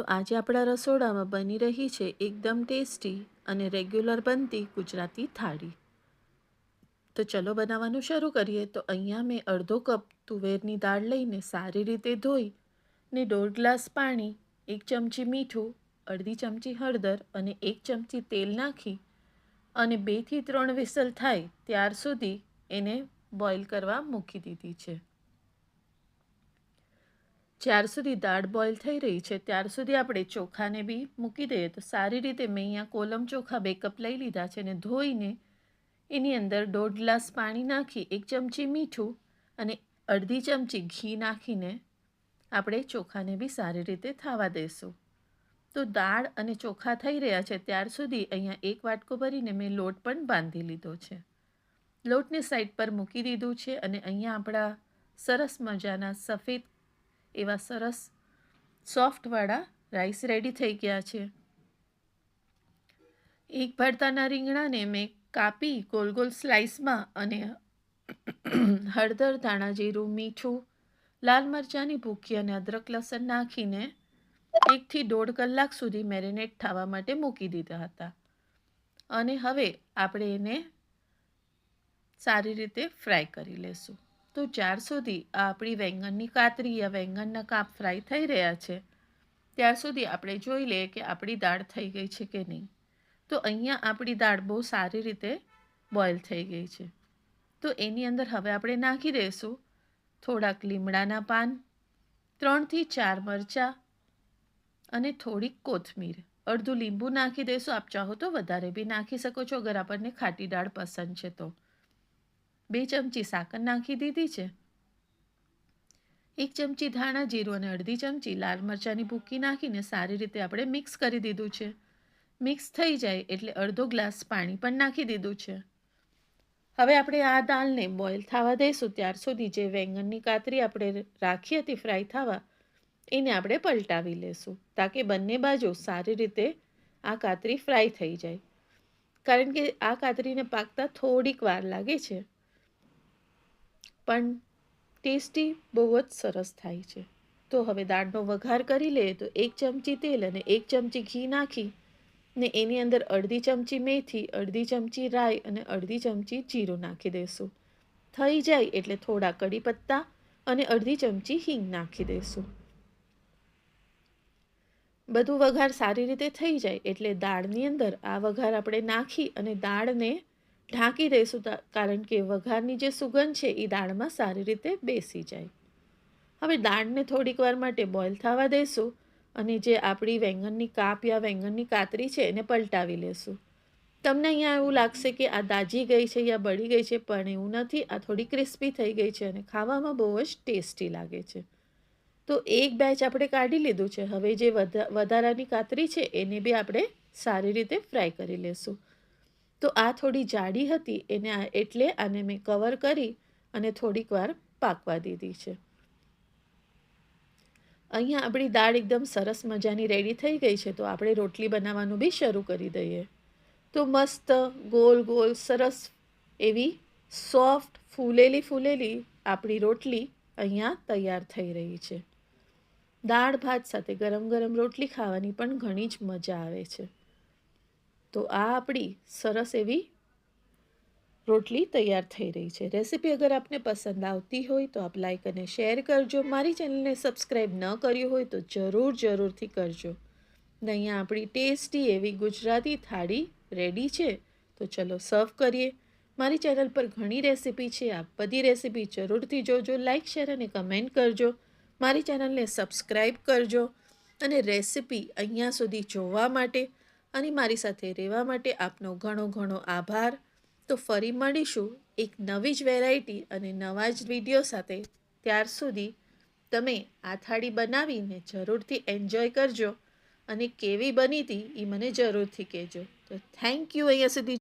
તો આજે આપણા રસોડામાં બની રહી છે એકદમ ટેસ્ટી અને રેગ્યુલર બનતી ગુજરાતી થાળી. તો ચલો બનાવવાનું શરૂ કરીએ. તો અહીંયા મેં અડધો કપ તુવેરની દાળ લઈને સારી રીતે ધોઈ ને દોઢ ગ્લાસ પાણી, એક ચમચી મીઠું, અડધી ચમચી હળદર અને એક ચમચી તેલ નાખી અને બેથી ત્રણ વિસલ થાય ત્યાર સુધી એને બોઇલ કરવા મૂકી દીધી છે. જ્યાર સુધી દાળ બોઇલ થઈ રહી છે, ત્યાર સુધી આપણે ચોખાને બી મૂકી દઈએ. તો સારી રીતે મેં અહીંયા કોલમ ચોખા બે કપ લઈ લીધા છે અને ધોઈને એની અંદર દોઢ ગ્લાસ પાણી નાખી, એક ચમચી મીઠું અને અડધી ચમચી ઘી નાખીને આપણે ચોખાને બી સારી રીતે થવા દઈશું. તો દાળ અને ચોખા થઈ રહ્યા છે, ત્યાર સુધી અહીંયા એક વાટકો ભરીને મેં લોટ પણ બાંધી લીધો છે. લોટને સાઈડ પર મૂકી દીધું છે અને અહીંયા આપણા સરસ મજાના સફેદ એવા સરસ સોફ્ટવાળા રાઈસ રેડી થઈ ગયા છે. એક ભરતાના રીંગણાને મેં કાપી ગોલ ગોલ સ્લાઇસમાં અને હળદર, ધાણા જીરું, મીઠું, લાલ મરચાંની ભૂકી અને અદરક લસણ નાખીને એકથી દોઢ કલાક સુધી મેરિનેટ થવા માટે મૂકી દીધા હતા. અને હવે આપણે એને સારી રીતે ફ્રાય કરી લેશું. તો ચાર સુધી આ આપણી વેંગણની કાતરી યા વેંગણના કાપ ફ્રાય થઈ રહ્યા છે, ત્યાર સુધી આપણે જોઈ લઈએ કે આપણી દાળ થઈ ગઈ છે કે નહીં. તો અહીંયા આપણી દાળ બહુ સારી રીતે બોઇલ થઈ ગઈ છે. તો એની અંદર હવે આપણે નાખી દઈશું થોડાક લીમડાના પાન, ત્રણથી ચાર મરચાં અને થોડીક કોથમીર. અડધું લીંબુ નાખી દઈશું. આપ ચાહો તો વધારે બી નાખી શકો છો, અગર આપણને ખાટી દાળ પસંદ છે તો. બે ચમચી સાકર નાખી દીધી છે. એક ચમચી ધાણા જીરું અને અડધી ચમચી લાલ મરચાંની ભૂકી નાખીને સારી રીતે આપણે મિક્સ કરી દીધું છે. મિક્સ થઈ જાય એટલે અડધો ગ્લાસ પાણી પણ નાખી દીધું છે. હવે આપણે આ દાળને બોઇલ થવા દઈશું. ત્યાર સુધી જે વેંગણની કાતરી આપણે રાખી હતી ફ્રાય થવા, એને આપણે પલટાવી લેશું તાકે બંને બાજુ સારી રીતે આ કાતરી ફ્રાય થઈ જાય. કારણ કે આ કાતરીને પાકતા થોડીક વાર લાગે છે. પણ ટેસ્ટી બહુ જ સરસ થાય છે. તો હવે દાળનો વઘાર કરી લઈએ તો એક ચમચી તેલ અને એક ચમચી ઘી નાખી ને એની અંદર અડધી ચમચી મેથી, અડધી ચમચી રાઈ અને અડધી ચમચી જીરું નાખી દઈશું થઈ જાય એટલે થોડા કડી પત્તા અને અડધી ચમચી હિંગ નાખી દઈશું બધું વઘાર સારી રીતે થઈ જાય એટલે દાળની અંદર આ વઘાર આપણે નાખી અને દાળને ઢાંકી દઈશું કારણ કે વઘારની જે સુગંધ છે એ દાળમાં સારી રીતે બેસી જાય. હવે દાળને થોડીક વાર માટે બોઇલ થવા દઈશું અને જે આપણી વેંગણની કાપ યા વેંગણની કાતરી છે, એને પલટાવી લેશું. તમને અહીંયા એવું લાગશે કે આ દાજી ગઈ છે યા બળી ગઈ છે, પણ એવું નથી. આ થોડી ક્રિસ્પી થઈ ગઈ છે અને ખાવામાં બહુ જ ટેસ્ટી લાગે છે. તો એક બેચ આપણે કાઢી લીધું છે. હવે જે વધારાની કાતરી છે, એને બી આપણે સારી રીતે ફ્રાય કરી લેશું. તો આ થોડી જાડી હતી એને એટલે આને મેં કવર કરી અને થોડીક વાર પાકવા દીધી છે. અહીંયા આપણી દાળ એકદમ સરસ મજાની રેડી થઈ ગઈ છે, તો આપણે રોટલી બનાવવાનું બી શરૂ કરી દઈએ. તો મસ્ત, ગોલ ગોલ, સરસ એવી સોફ્ટ ફૂલેલી ફૂલેલી આપણી રોટલી અહીંયા તૈયાર થઈ રહી છે. દાળ ભાત સાથે ગરમ ગરમ રોટલી ખાવાની પણ ઘણી જ મજા આવે છે. તો આ આપણી સરસ એવી રોટલી તૈયાર થઈ રહી છે. રેસીપી અગર આપને પસંદ આવતી હોય તો આપ લાઇક અને શેર કરજો. મારી ચેનલને સબસ્ક્રાઈબ ન કર્યું હોય તો જરૂર, જરૂરથી કરજો. અહીંયા આપણી ટેસ્ટી એવી ગુજરાતી થાળી રેડી છે. તો ચલો સર્વ કરીએ. મારી ચેનલ પર ઘણી રેસીપી છે. આપ બધી રેસીપી જરૂરથી જોજો. લાઇક શેર અને કમેન્ટ કરજો. મારી ચેનલને સબસ્ક્રાઈબ કરજો. અને રેસીપી અહીંયા સુધી જોવા માટે અને મારી સાથે રહેવા માટે આપનો ઘણો ઘણો આભાર. તો ફરી મળીશું એક નવી જ વેરાયટી અને નવા જ વીડિયો સાથે. ત્યાર સુધી તમે આ થાળી બનાવીને જરૂરથી એન્જોય કરજો અને કેવી બની હતી એ મને જરૂરથી કહેજો. તો થેન્ક યુ અહીંયા સુધી.